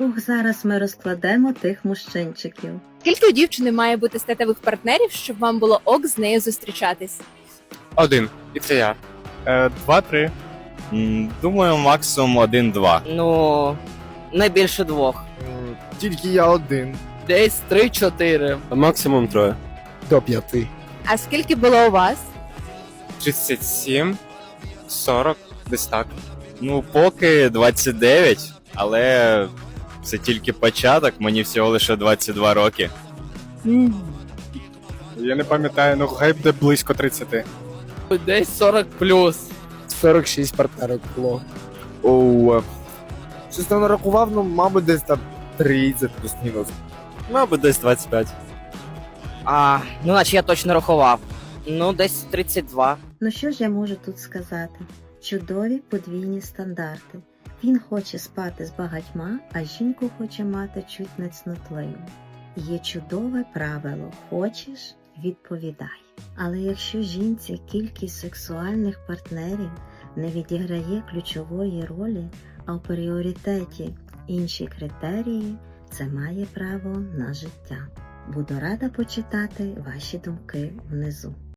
Ух, зараз ми розкладемо тих мужчинчиків. Скільки у дівчини має бути статевих партнерів, щоб вам було ок з нею зустрічатись? Один. І це я. Е, Два-три. Думаю, максимум один-два. Ну, не більше двох. Тільки я один. Десь три-чотири. Максимум троє. До п'яти. А скільки було у вас? 37, 40, десь так. Ну, поки 29, але це тільки початок, мені всього лише 22 роки. Я не пам'ятаю, ну хай буде близько 30. Десь 40 плюс. 46 партнерок було. Оу. Щось там нарахував, ну, мабуть, десь там 30 плюс-мінус. Мабуть, десь 25. А, ну наче я точно рахував. Ну, десь 32. Ну що ж я можу тут сказати? Чудові подвійні стандарти. Він хоче спати з багатьма, а жінку хоче мати чуть не цнотливу. Є чудове правило хочеш відповідай. Але якщо жінці кількість сексуальних партнерів не відіграє ключової ролі, а в пріоритеті інші критерії, це має право на життя. Буду рада почитати ваші думки внизу.